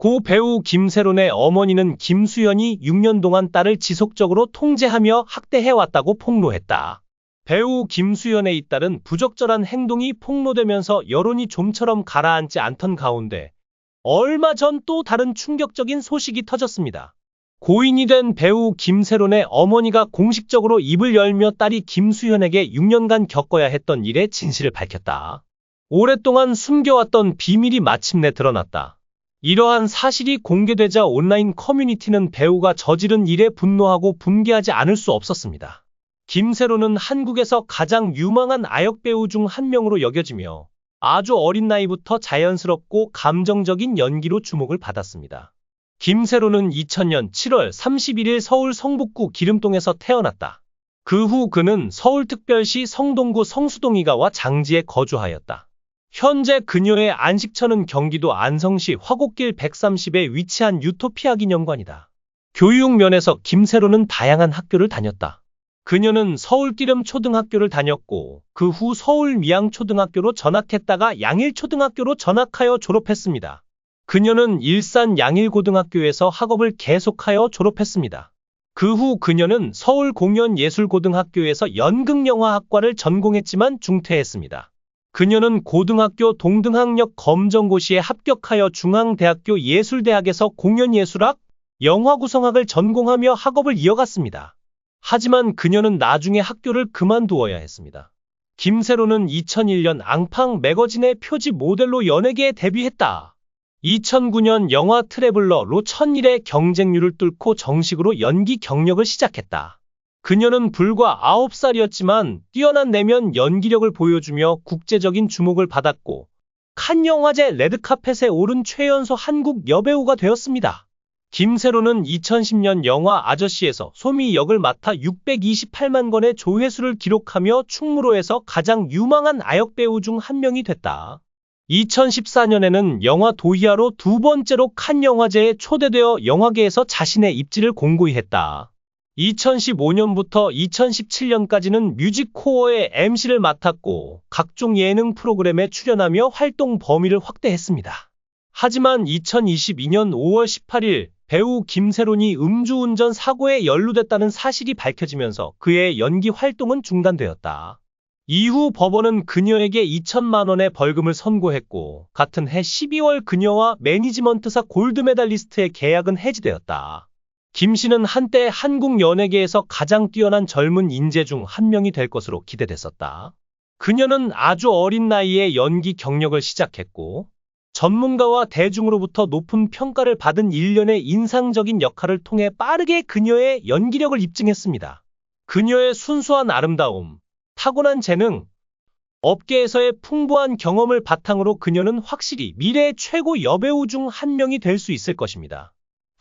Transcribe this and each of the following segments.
고 배우 김세론의 어머니는 김수현이 6년 동안 딸을 지속적으로 통제하며 학대해왔다고 폭로했다. 배우 김수현의 이 딸은 부적절한 행동이 폭로되면서 여론이 좀처럼 가라앉지 않던 가운데 얼마 전 또 다른 충격적인 소식이 터졌습니다. 고인이 된 배우 김세론의 어머니가 공식적으로 입을 열며 딸이 김수현에게 6년간 겪어야 했던 일의 진실을 밝혔다. 오랫동안 숨겨왔던 비밀이 마침내 드러났다. 이러한 사실이 공개되자 온라인 커뮤니티는 배우가 저지른 일에 분노하고 분개하지 않을 수 없었습니다. 김세로는 한국에서 가장 유망한 아역 배우 중 한 명으로 여겨지며 아주 어린 나이부터 자연스럽고 감정적인 연기로 주목을 받았습니다. 김세로는 2000년 7월 31일 서울 성북구 기름동에서 태어났다. 그 후 그는 서울특별시 성동구 성수동이가와 장지에 거주하였다. 현재 그녀의 안식처는 경기도 안성시 화곡길 130에 위치한 유토피아 기념관이다. 교육 면에서 김세로는 다양한 학교를 다녔다. 그녀는 서울띠름 초등학교를 다녔고 그 후 서울 미양초등학교로 전학했다가 양일초등학교로 전학하여 졸업했습니다. 그녀는 일산 양일고등학교에서 학업을 계속하여 졸업했습니다. 그 후 그녀는 서울공연예술고등학교에서 연극영화학과를 전공했지만 중퇴했습니다. 그녀는 고등학교 동등학력 검정고시에 합격하여 중앙대학교 예술대학에서 공연예술학, 영화구성학을 전공하며 학업을 이어갔습니다. 하지만 그녀는 나중에 학교를 그만두어야 했습니다. 김세로는 2001년 앙팡 매거진의 표지 모델로 연예계에 데뷔했다. 2009년 영화 트래블러로 천일의 경쟁률을 뚫고 정식으로 연기 경력을 시작했다. 그녀는 불과 9살이었지만 뛰어난 내면 연기력을 보여주며 국제적인 주목을 받았고 칸 영화제 레드카펫에 오른 최연소 한국 여배우가 되었습니다. 김세로는 2010년 영화 아저씨에서 소미 역을 맡아 628만 건의 조회수를 기록하며 충무로에서 가장 유망한 아역 배우 중 한 명이 됐다. 2014년에는 영화 도희아로 두 번째로 칸 영화제에 초대되어 영화계에서 자신의 입지를 공고히 했다. 2015년부터 2017년까지는 뮤직코어의 MC를 맡았고 각종 예능 프로그램에 출연하며 활동 범위를 확대했습니다. 하지만 2022년 5월 18일 배우 김세론이 음주운전 사고에 연루됐다는 사실이 밝혀지면서 그의 연기 활동은 중단되었다. 이후 법원은 그녀에게 2천만 원의 벌금을 선고했고 같은 해 12월 그녀와 매니지먼트사 골드메달리스트의 계약은 해지되었다. 김 씨는 한때 한국 연예계에서 가장 뛰어난 젊은 인재 중 한 명이 될 것으로 기대됐었다. 그녀는 아주 어린 나이에 연기 경력을 시작했고 전문가와 대중으로부터 높은 평가를 받은 일련의 인상적인 역할을 통해 빠르게 그녀의 연기력을 입증했습니다. 그녀의 순수한 아름다움, 타고난 재능, 업계에서의 풍부한 경험을 바탕으로 그녀는 확실히 미래의 최고 여배우 중 한 명이 될 수 있을 것입니다.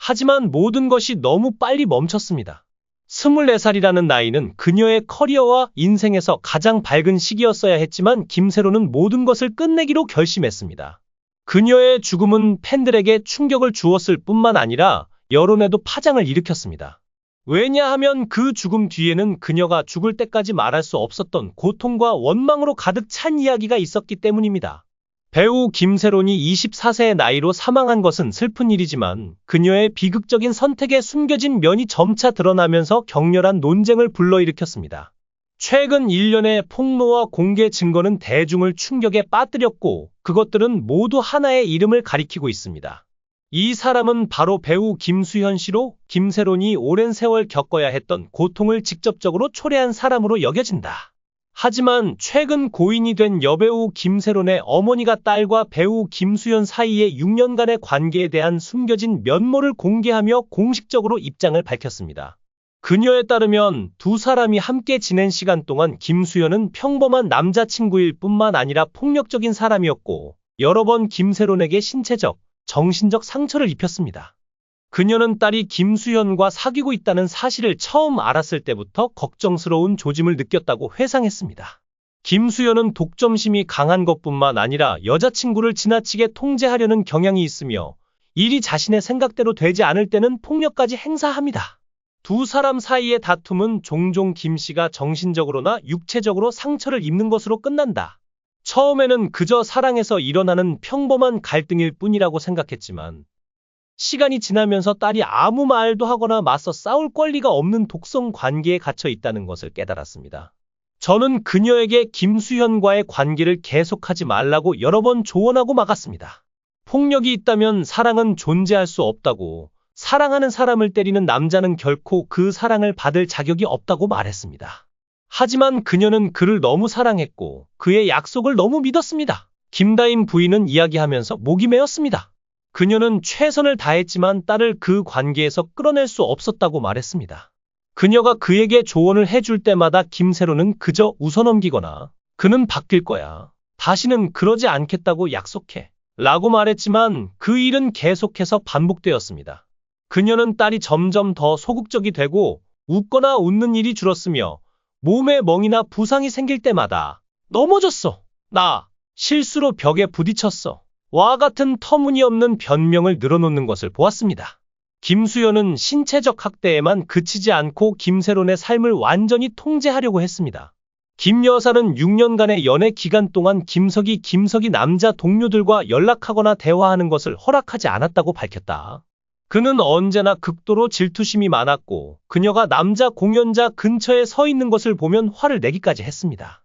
하지만 모든 것이 너무 빨리 멈췄습니다. 24살이라는 나이는 그녀의 커리어와 인생에서 가장 밝은 시기였어야 했지만 김세로는 모든 것을 끝내기로 결심했습니다. 그녀의 죽음은 팬들에게 충격을 주었을 뿐만 아니라 여론에도 파장을 일으켰습니다. 왜냐하면 그 죽음 뒤에는 그녀가 죽을 때까지 말할 수 없었던 고통과 원망으로 가득 찬 이야기가 있었기 때문입니다. 배우 김세론이 24세의 나이로 사망한 것은 슬픈 일이지만 그녀의 비극적인 선택에 숨겨진 면이 점차 드러나면서 격렬한 논쟁을 불러일으켰습니다. 최근 일련의 폭로와 공개 증거는 대중을 충격에 빠뜨렸고 그것들은 모두 하나의 이름을 가리키고 있습니다. 이 사람은 바로 배우 김수현 씨로 김세론이 오랜 세월 겪어야 했던 고통을 직접적으로 초래한 사람으로 여겨진다. 하지만 최근 고인이 된 여배우 김세론의 어머니가 딸과 배우 김수현 사이의 6년간의 관계에 대한 숨겨진 면모를 공개하며 공식적으로 입장을 밝혔습니다. 그녀에 따르면 두 사람이 함께 지낸 시간 동안 김수현은 평범한 남자친구일 뿐만 아니라 폭력적인 사람이었고 여러 번 김세론에게 신체적, 정신적 상처를 입혔습니다. 그녀는 딸이 김수현과 사귀고 있다는 사실을 처음 알았을 때부터 걱정스러운 조짐을 느꼈다고 회상했습니다. 김수현은 독점심이 강한 것뿐만 아니라 여자친구를 지나치게 통제하려는 경향이 있으며 일이 자신의 생각대로 되지 않을 때는 폭력까지 행사합니다. 두 사람 사이의 다툼은 종종 김 씨가 정신적으로나 육체적으로 상처를 입는 것으로 끝난다. 처음에는 그저 사랑에서 일어나는 평범한 갈등일 뿐이라고 생각했지만 시간이 지나면서 딸이 아무 말도 하거나 맞서 싸울 권리가 없는 독성 관계에 갇혀 있다는 것을 깨달았습니다. 저는 그녀에게 김수현과의 관계를 계속하지 말라고 여러 번 조언하고 막았습니다. 폭력이 있다면 사랑은 존재할 수 없다고, 사랑하는 사람을 때리는 남자는 결코 그 사랑을 받을 자격이 없다고 말했습니다. 하지만 그녀는 그를 너무 사랑했고 그의 약속을 너무 믿었습니다. 김다인 부인은 이야기하면서 목이 메었습니다. 그녀는 최선을 다했지만 딸을 그 관계에서 끌어낼 수 없었다고 말했습니다. 그녀가 그에게 조언을 해줄 때마다 김세로는 그저 웃어넘기거나 그는 바뀔 거야. 다시는 그러지 않겠다고 약속해. 라고 말했지만 그 일은 계속해서 반복되었습니다. 그녀는 딸이 점점 더 소극적이 되고 웃거나 웃는 일이 줄었으며 몸에 멍이나 부상이 생길 때마다 넘어졌어. 나 실수로 벽에 부딪혔어. 와 같은 터무니없는 변명을 늘어놓는 것을 보았습니다. 김수연은 신체적 학대에만 그치지 않고 김세론의 삶을 완전히 통제하려고 했습니다. 김 여사는 6년간의 연애 기간 동안 김석이 김석이 남자 동료들과 연락하거나 대화하는 것을 허락하지 않았다고 밝혔다. 그는 언제나 극도로 질투심이 많았고 그녀가 남자 공연자 근처에 서 있는 것을 보면 화를 내기까지 했습니다.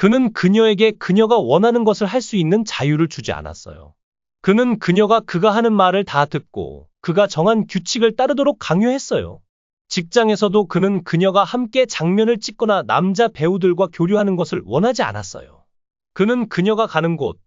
그는 그녀에게 그녀가 원하는 것을 할 수 있는 자유를 주지 않았어요. 그는 그녀가 그가 하는 말을 다 듣고 그가 정한 규칙을 따르도록 강요했어요. 직장에서도 그는 그녀가 함께 장면을 찍거나 남자 배우들과 교류하는 것을 원하지 않았어요. 그는 그녀가 가는 곳,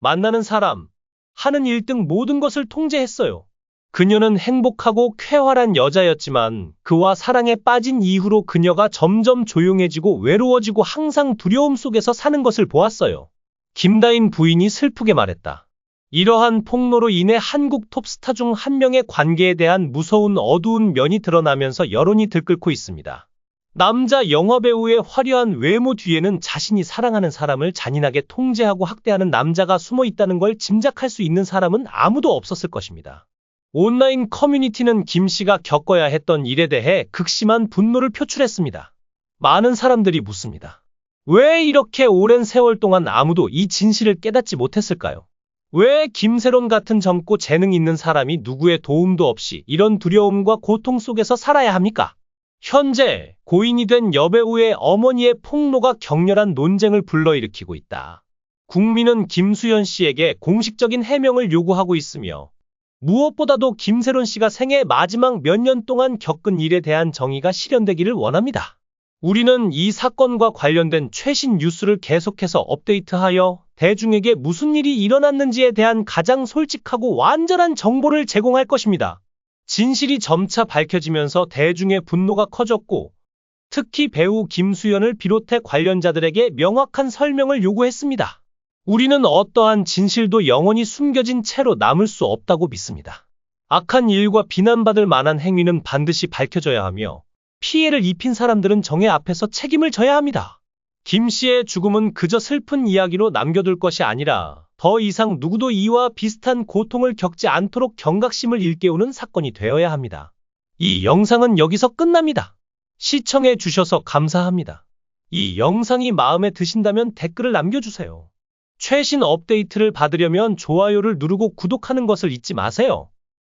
만나는 사람, 하는 일 등 모든 것을 통제했어요. 그녀는 행복하고 쾌활한 여자였지만 그와 사랑에 빠진 이후로 그녀가 점점 조용해지고 외로워지고 항상 두려움 속에서 사는 것을 보았어요. 김다인 부인이 슬프게 말했다. 이러한 폭로로 인해 한국 톱스타 중 한 명의 관계에 대한 무서운 어두운 면이 드러나면서 여론이 들끓고 있습니다. 남자 영화배우의 화려한 외모 뒤에는 자신이 사랑하는 사람을 잔인하게 통제하고 학대하는 남자가 숨어 있다는 걸 짐작할 수 있는 사람은 아무도 없었을 것입니다. 온라인 커뮤니티는 김 씨가 겪어야 했던 일에 대해 극심한 분노를 표출했습니다. 많은 사람들이 묻습니다. 왜 이렇게 오랜 세월 동안 아무도 이 진실을 깨닫지 못했을까요? 왜 김세론 같은 젊고 재능 있는 사람이 누구의 도움도 없이 이런 두려움과 고통 속에서 살아야 합니까? 현재 고인이 된 여배우의 어머니의 폭로가 격렬한 논쟁을 불러일으키고 있다. 국민은 김수현 씨에게 공식적인 해명을 요구하고 있으며 무엇보다도 김세론 씨가 생애 마지막 몇 년 동안 겪은 일에 대한 정의가 실현되기를 원합니다. 우리는 이 사건과 관련된 최신 뉴스를 계속해서 업데이트하여 대중에게 무슨 일이 일어났는지에 대한 가장 솔직하고 완전한 정보를 제공할 것입니다. 진실이 점차 밝혀지면서 대중의 분노가 커졌고 특히 배우 김수현을 비롯해 관련자들에게 명확한 설명을 요구했습니다. 우리는 어떠한 진실도 영원히 숨겨진 채로 남을 수 없다고 믿습니다. 악한 일과 비난받을 만한 행위는 반드시 밝혀져야 하며 피해를 입힌 사람들은 정의 앞에서 책임을 져야 합니다. 김 씨의 죽음은 그저 슬픈 이야기로 남겨둘 것이 아니라 더 이상 누구도 이와 비슷한 고통을 겪지 않도록 경각심을 일깨우는 사건이 되어야 합니다. 이 영상은 여기서 끝납니다. 시청해 주셔서 감사합니다. 이 영상이 마음에 드신다면 댓글을 남겨주세요. 최신 업데이트를 받으려면 좋아요를 누르고 구독하는 것을 잊지 마세요.